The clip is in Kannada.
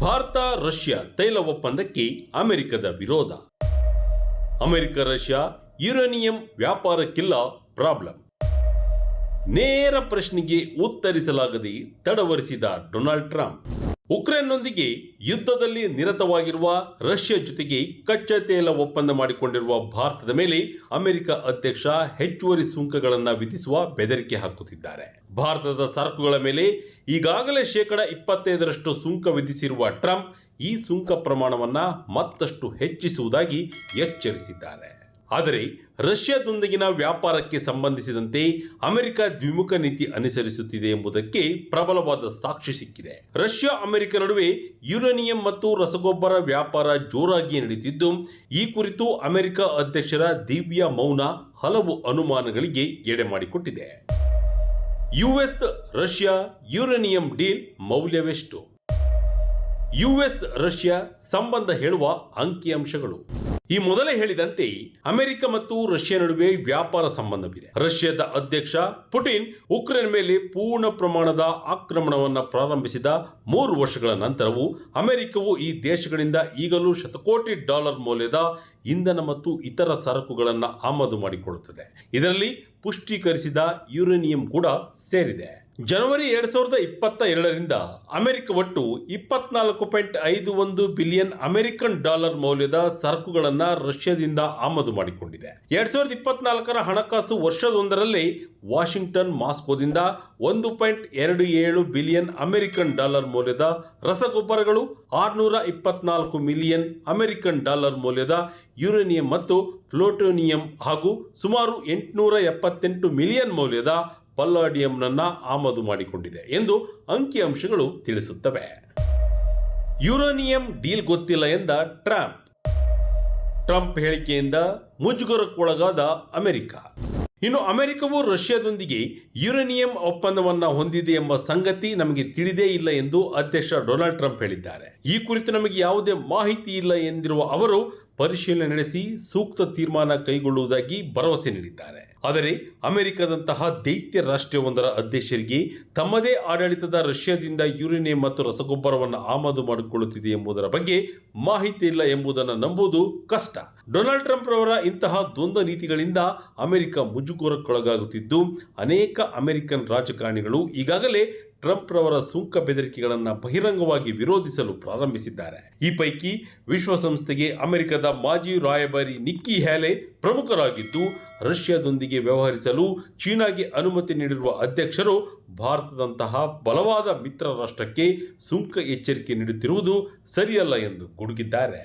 ಭಾರತ, ರಷ್ಯಾ ತೈಲ ಒಪ್ಪಂದಕ್ಕೆ ಅಮೆರಿಕದ ವಿರೋಧ. ಅಮೆರಿಕ, ರಷ್ಯಾ ಯುರೇನಿಯಂ ವ್ಯಾಪಾರಕ್ಕಿಲ್ಲ ಪ್ರಾಬ್ಲಮ್ ನೇರ ಪ್ರಶ್ನೆಗೆ ಉತ್ತರಿಸಲಾಗದೆ ತಡವರಿಸಿದ ಡೊನಾಲ್ಡ್ ಟ್ರಂಪ್. ಉಕ್ರೇನ್ನೊಂದಿಗೆ ಯುದ್ಧದಲ್ಲಿ ನಿರತವಾಗಿರುವ ರಷ್ಯಾ ಜೊತೆಗೆ ಕಚ್ಚಾ ತೈಲ ಒಪ್ಪಂದ ಮಾಡಿಕೊಂಡಿರುವ ಭಾರತದ ಮೇಲೆ ಅಮೆರಿಕ ಅಧ್ಯಕ್ಷ ಹೆಚ್ಚುವರಿ ಸುಂಕಗಳನ್ನು ವಿಧಿಸುವ ಬೆದರಿಕೆ ಹಾಕುತ್ತಿದ್ದಾರೆ. ಭಾರತದ ಸರಕುಗಳ ಮೇಲೆ ಈಗಾಗಲೇ ಶೇಕಡ ಇಪ್ಪತ್ತೈದರಷ್ಟು ಸುಂಕ ವಿಧಿಸಿರುವ ಟ್ರಂಪ್ ಈ ಸುಂಕ ಪ್ರಮಾಣವನ್ನು ಮತ್ತಷ್ಟು ಹೆಚ್ಚಿಸುವುದಾಗಿ ಎಚ್ಚರಿಸಿದ್ದಾರೆ. ಆದರೆ ರಷ್ಯಾದೊಂದಿಗಿನ ವ್ಯಾಪಾರಕ್ಕೆ ಸಂಬಂಧಿಸಿದಂತೆ ಅಮೆರಿಕ ದ್ವಿಮುಖ ನೀತಿ ಅನುಸರಿಸುತ್ತಿದೆ ಎಂಬುದಕ್ಕೆ ಪ್ರಬಲವಾದ ಸಾಕ್ಷಿ ಸಿಕ್ಕಿದೆ. ರಷ್ಯಾ, ಅಮೆರಿಕ ನಡುವೆ ಯುರೇನಿಯಂ ಮತ್ತು ರಸಗೊಬ್ಬರ ವ್ಯಾಪಾರ ಜೋರಾಗಿ ನಡೆಯುತ್ತಿದ್ದು, ಈ ಕುರಿತು ಅಮೆರಿಕ ಅಧ್ಯಕ್ಷರ ದಿವ್ಯ ಮೌನ ಹಲವು ಅನುಮಾನಗಳಿಗೆ ಎಡೆ ಮಾಡಿಕೊಟ್ಟಿದೆ. ಯುಎಸ್, ರಷ್ಯಾ ಯುರೇನಿಯಂ ಡೀಲ್ ಮೌಲ್ಯವೆಷ್ಟು? ಯುಎಸ್, ರಷ್ಯಾ ಸಂಬಂಧ ಹೇಳುವ ಅಂಕಿಅಂಶಗಳು. ಈ ಮೊದಲೇ ಹೇಳಿದಂತೆ ಅಮೆರಿಕ ಮತ್ತು ರಷ್ಯಾ ನಡುವೆ ವ್ಯಾಪಾರ ಸಂಬಂಧವಿದೆ. ರಷ್ಯಾದ ಅಧ್ಯಕ್ಷ ಪುಟಿನ್ ಉಕ್ರೇನ್ ಮೇಲೆ ಪೂರ್ಣ ಪ್ರಮಾಣದ ಆಕ್ರಮಣವನ್ನು ಪ್ರಾರಂಭಿಸಿದ ಮೂರು ವರ್ಷಗಳ ನಂತರವೂ ಅಮೆರಿಕವು ಈ ದೇಶಗಳಿಂದ ಈಗಲೂ ಶತಕೋಟಿ ಡಾಲರ್ ಮೌಲ್ಯದ ಇಂಧನ ಮತ್ತು ಇತರ ಸರಕುಗಳನ್ನು ಆಮದು ಮಾಡಿಕೊಳ್ಳುತ್ತದೆ. ಇದರಲ್ಲಿ ಪುಷ್ಟೀಕರಿಸಿದ ಯುರೇನಿಯಂ ಕೂಡ ಸೇರಿದೆ. ಜನವರಿ ಎರಡು ಸಾವಿರದ ಇಪ್ಪತ್ತ ಎರಡರಿಂದ ಅಮೆರಿಕ ಒಟ್ಟು ಇಪ್ಪತ್ನಾಲ್ಕು ಪಾಯಿಂಟ್ ಐದು ಒಂದು ಬಿಲಿಯನ್ ಅಮೆರಿಕನ್ ಡಾಲರ್ ಮೌಲ್ಯದ ಸರಕುಗಳನ್ನು ರಷ್ಯಾದಿಂದ ಆಮದು ಮಾಡಿಕೊಂಡಿದೆ. ಎರಡ್ ಸಾವಿರದ ಇಪ್ಪತ್ನಾಲ್ಕರ ಹಣಕಾಸು ವರ್ಷದೊಂದರಲ್ಲಿ ವಾಷಿಂಗ್ಟನ್, ಮಾಸ್ಕೋದಿಂದ ಒಂದು ಪಾಯಿಂಟ್ ಎರಡು ಏಳು ಬಿಲಿಯನ್ ಅಮೆರಿಕನ್ ಡಾಲರ್ ಮೌಲ್ಯದ ರಸಗೊಬ್ಬರಗಳು, ಆರ್ನೂರ ಇಪ್ಪತ್ನಾಲ್ಕು ಮಿಲಿಯನ್ ಅಮೆರಿಕನ್ ಡಾಲರ್ ಮೌಲ್ಯದ ಯುರೇನಿಯಂ ಮತ್ತು ಪ್ಲೋಟೋನಿಯಂ ಹಾಗೂ ಸುಮಾರು ಎಂಟುನೂರ ಎಪ್ಪತ್ತೆಂಟು ಮಿಲಿಯನ್ ಮೌಲ್ಯದ ಪಲ್ಲಾಡಿಯಂನನ್ನ ಆಮದು ಮಾಡಿಕೊಂಡಿದೆ ಎಂದು ಅಂಕಿಅಂಶಗಳು ತಿಳಿಸುತ್ತವೆ. ಯುರೋನಿಯಂ ಡೀಲ್ ಗೊತ್ತಿಲ್ಲ ಎಂದ ಟ್ರಂಪ್. ಟ್ರಂಪ್ ಹೇಳಿಕೆಯಿಂದ ಮುಜುಗರಕ್ಕೊಳಗಾದ ಅಮೆರಿಕ. ಇನ್ನು ಅಮೆರಿಕವು ರಷ್ಯಾದೊಂದಿಗೆ ಯುರೇನಿಯಂ ಒಪ್ಪಂದವನ್ನ ಹೊಂದಿದೆ ಎಂಬ ಸಂಗತಿ ನಮಗೆ ತಿಳಿದೇ ಇಲ್ಲ ಎಂದು ಅಧ್ಯಕ್ಷ ಡೊನಾಲ್ಡ್ ಟ್ರಂಪ್ ಹೇಳಿದ್ದಾರೆ. ಈ ಕುರಿತು ನಮಗೆ ಯಾವುದೇ ಮಾಹಿತಿ ಇಲ್ಲ ಎಂದಿರುವ ಅವರು ಪರಿಶೀಲನೆ ನಡೆಸಿ ಸೂಕ್ತ ತೀರ್ಮಾನ ಕೈಗೊಳ್ಳುವುದಾಗಿ ಭರವಸೆ ನೀಡಿದ್ದಾರೆ. ಆದರೆ ಅಮೆರಿಕದಂತಹ ದೈತ್ಯ ರಾಷ್ಟ್ರವೊಂದರ ಅಧ್ಯಕ್ಷರಿಗೆ ತಮ್ಮದೇ ಆಡಳಿತದ ರಷ್ಯಾದಿಂದ ಯುರೇನಿಯಂ ಮತ್ತು ರಸಗೊಬ್ಬರವನ್ನು ಆಮದು ಮಾಡಿಕೊಳ್ಳುತ್ತಿದೆ ಎಂಬುದರ ಬಗ್ಗೆ ಮಾಹಿತಿ ಇಲ್ಲ ಎಂಬುದನ್ನು ನಂಬುವುದು ಕಷ್ಟ. ಡೊನಾಲ್ಡ್ ಟ್ರಂಪ್ ರವರ ಇಂತಹ ದ್ವಂದ್ವ ನೀತಿಗಳಿಂದ ಅಮೆರಿಕ ಮುಜುಗರಕ್ಕೊಳಗಾಗುತ್ತಿದ್ದು, ಅನೇಕ ಅಮೆರಿಕನ್ ರಾಜಕಾರಣಿಗಳು ಈಗಾಗಲೇ ಟ್ರಂಪ್ ರವರ ಸುಂಕ ಬೆದರಿಕೆಗಳನ್ನು ಬಹಿರಂಗವಾಗಿ ವಿರೋಧಿಸಲು ಪ್ರಾರಂಭಿಸಿದ್ದಾರೆ. ಈ ಪೈಕಿ ವಿಶ್ವಸಂಸ್ಥೆಗೆ ಅಮೆರಿಕದ ಮಾಜಿ ರಾಯಭಾರಿ ನಿಕ್ಕಿ ಹ್ಯಾಲೆ ಪ್ರಮುಖರಾಗಿದ್ದು, ರಷ್ಯಾದೊಂದಿಗೆ ವ್ಯವಹರಿಸಲು ಚೀನಾಗೆ ಅನುಮತಿ ನೀಡಿರುವ ಅಧ್ಯಕ್ಷರು ಭಾರತದಂತಹ ಬಲವಾದ ಮಿತ್ರ ರಾಷ್ಟ್ರಕ್ಕೆ ಸುಂಕ ಎಚ್ಚರಿಕೆ ನೀಡುತ್ತಿರುವುದು ಸರಿಯಲ್ಲ ಎಂದು ಗುಡುಗಿದ್ದಾರೆ.